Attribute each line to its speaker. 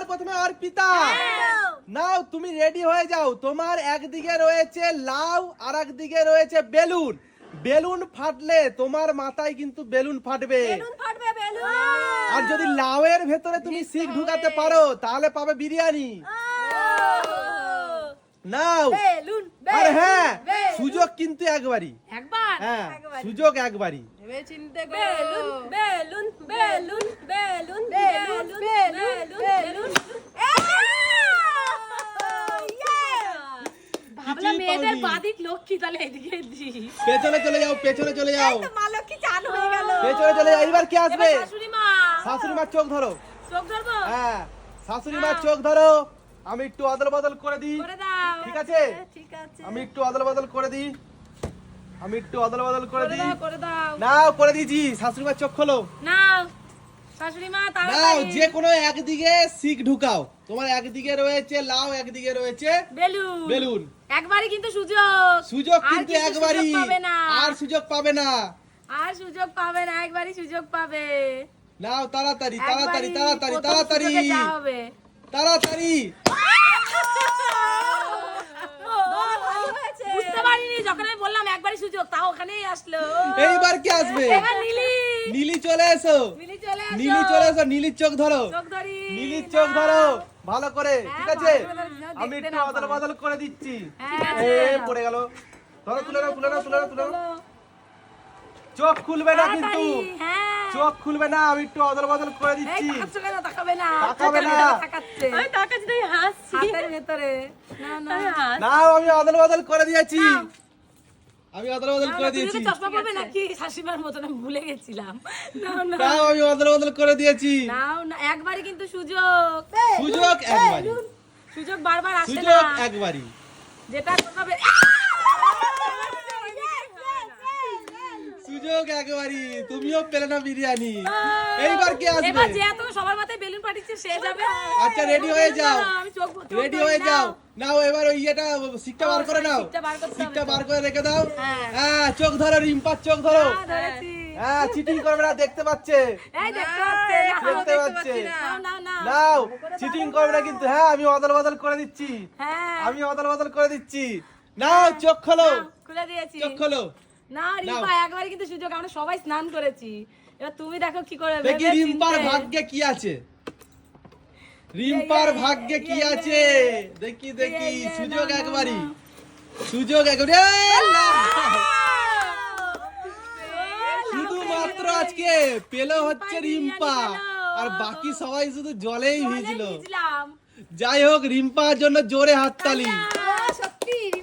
Speaker 1: সবার প্রথমে অর্পিতা নাও তুমি রেডি হয়ে যাও। তোমার একদিকে রয়েছে লাউ আর একদিকে রয়েছে বেলুন। বেলুন ফাটলে তোমার মাথায় কিন্তু বেলুন ফাটবে।
Speaker 2: বেলুন ফাটবে বেলুন।
Speaker 1: আর যদি লাউয়ের ভেতরে তুমি শিখ ঢুকাতে পারো তাহলে পাবে বিরিয়ানি। নাও। আর হ্যাঁ সুযোগ কিন্তু একবারই।
Speaker 3: একবার?
Speaker 1: হ্যাঁ সুযোগ একবারই।
Speaker 3: ভেবে চিনতে
Speaker 2: বেলুন বেলুন বেলুন, বেলুন।
Speaker 3: মেয়েদের বাদিক লক্ষ্মী তাহলে এদিকে
Speaker 1: পেছনে চলে যাও পেছনে চলে যাও।
Speaker 2: মা লক্ষ্মী চান হয়ে গেল।
Speaker 1: পেছনে চলে যাও এবার কে আসবে?
Speaker 3: শাশুড়ি মা
Speaker 1: শাশুড়ি মার চোখ ধরো।
Speaker 3: চোখ ধরবো?
Speaker 1: হ্যাঁ শাশুড়ি মার চোখ ধরো। আমি একটু অদল বদল করে দিই ঠিক আছে?
Speaker 2: ঠিক আছে।
Speaker 1: আমি একটু অদল বদল করে দিই। আমি একটু অদল বদল করে দিই।
Speaker 3: দাও করে দাও।
Speaker 1: নাও করে দিয়েছি। শাশুড়ি মার চোখ খোলো।
Speaker 3: নাও। মা
Speaker 1: নাও যে কোনো একদিকে শিখ ঢুকাও। তোমার একদিকে রয়েছে লাউ একদিকে রয়েছে
Speaker 3: বেলুন।
Speaker 1: বেলুন।
Speaker 3: একবারই কিন্তু সুযোগ।
Speaker 1: সুযোগ কিন্তু একবারই। আর সুযোগ পাবে না।
Speaker 3: আর সুযোগ পাবে না একবারই সুযোগ পাবে।
Speaker 1: নাও তাড়াতাড়ি তাড়াতাড়ি তাড়াতাড়ি তাড়াতাড়ি।
Speaker 3: হবে।
Speaker 1: তাড়াতাড়ি।
Speaker 3: বুঝতে পারিনি যখন আমি বললাম একবারই সুযোগ তাও ওখানেই আসলো।
Speaker 1: এইবার কি আসবে?
Speaker 3: এবার নীলি।
Speaker 1: নীলি চলে এসো।
Speaker 3: নীলি চলে আসো
Speaker 1: নীলি চলে এসো নীলির চোখ ধরো। নীলির চোখ ধরো। ভালো করে ঠিক
Speaker 3: হ্যাঁ,
Speaker 1: আছে
Speaker 3: করে যেন
Speaker 1: আমি একটু
Speaker 3: না
Speaker 1: অদল বদল করে দিচ্ছি।
Speaker 3: হ্যাঁ,
Speaker 1: এ
Speaker 3: হ্যাঁ।
Speaker 1: পড়ে গেল। ধরো তুলে নাও তুলে নাও তুলে নাও তুলে নাও। চোখ খুলবে না কিন্তু।
Speaker 3: হ্যাঁ।
Speaker 1: চোখ খুলবে না আমি একটু অদল বদল করে দিচ্ছি।
Speaker 3: তাকাবে না।
Speaker 1: তাকাবে না।
Speaker 3: তাকাচ্ছে।
Speaker 2: আমি তাকাচ্ছি হাসছি।
Speaker 3: হাতের ভেতরে। না, না।
Speaker 1: আমি অদল বদল করে দিয়েছি। আমি অদল বদল করে
Speaker 3: না, তুমি
Speaker 1: দিয়েছি।
Speaker 3: চশমা পরবে নাকি? শাশুড়িমার মতন আমি ভুলে গেছিলাম। না।
Speaker 1: নাও আমি অদল বদল করে দিয়েছি।
Speaker 3: নাও, না, একবারই কিন্তু সুযোগ।
Speaker 1: সুযোগ একবারই।
Speaker 3: সুযোগ বারবার আসে না।
Speaker 1: সুযোগ একবারই।
Speaker 3: যেটা করবে
Speaker 1: সুযোগ একবারই। তুমিও পেলে না বিরিয়ানি। এইবার কে আসবে?
Speaker 3: এবার যে এত সবার মাথায় বেলুন পাঠিয়েছে সে যাবে।
Speaker 1: আচ্ছা রেডি হয়ে যাও।
Speaker 3: আমি চোখ চোখ
Speaker 1: রেডি হয়ে যাও। নাও এবার ওই ইয়েটা শিকটা বার করে নাও।
Speaker 3: শিকটা বার
Speaker 1: করে রেখে দাও।
Speaker 3: হ্যাঁ।
Speaker 1: হ্যাঁ চোখ ধরো রিম্পার চোখ ধরো।
Speaker 3: হ্যাঁ,
Speaker 1: হ্যাঁ চিটিং করবে না দেখতে পাচ্ছে।
Speaker 3: দেখতে পাচ্ছে, নাও,
Speaker 1: চিটিং করবে না কিন্তু হ্যাঁ আমি অদল বদল করে দিচ্ছি।
Speaker 3: হ্যাঁ।
Speaker 1: আমি অদল বদল করে দিচ্ছি। নাও চোখ খোলো।
Speaker 3: খুলে দিয়েছি।
Speaker 1: চোখ খোলো।
Speaker 3: না রিম্পা একবারই কিন্তু সুযোগ আমরা সবাই স্নান করেছি। এবার তুমি দেখো কি করে
Speaker 1: দেখি রিম্পার। ভাগ্যে কি আছে। রিম্পার ভাগ্যে কি আছে? দেখি দেখি সুযোগ একবারই। সুযোগ শুধুমাত্র আজকে পেল হচ্ছে রিম্পা। আর বাকি সবাই শুধু জলেই
Speaker 3: জলে
Speaker 1: ভিজলো। যাই হোক রিম্পার জন্য জোরে হাততালি।
Speaker 3: তালিয়া।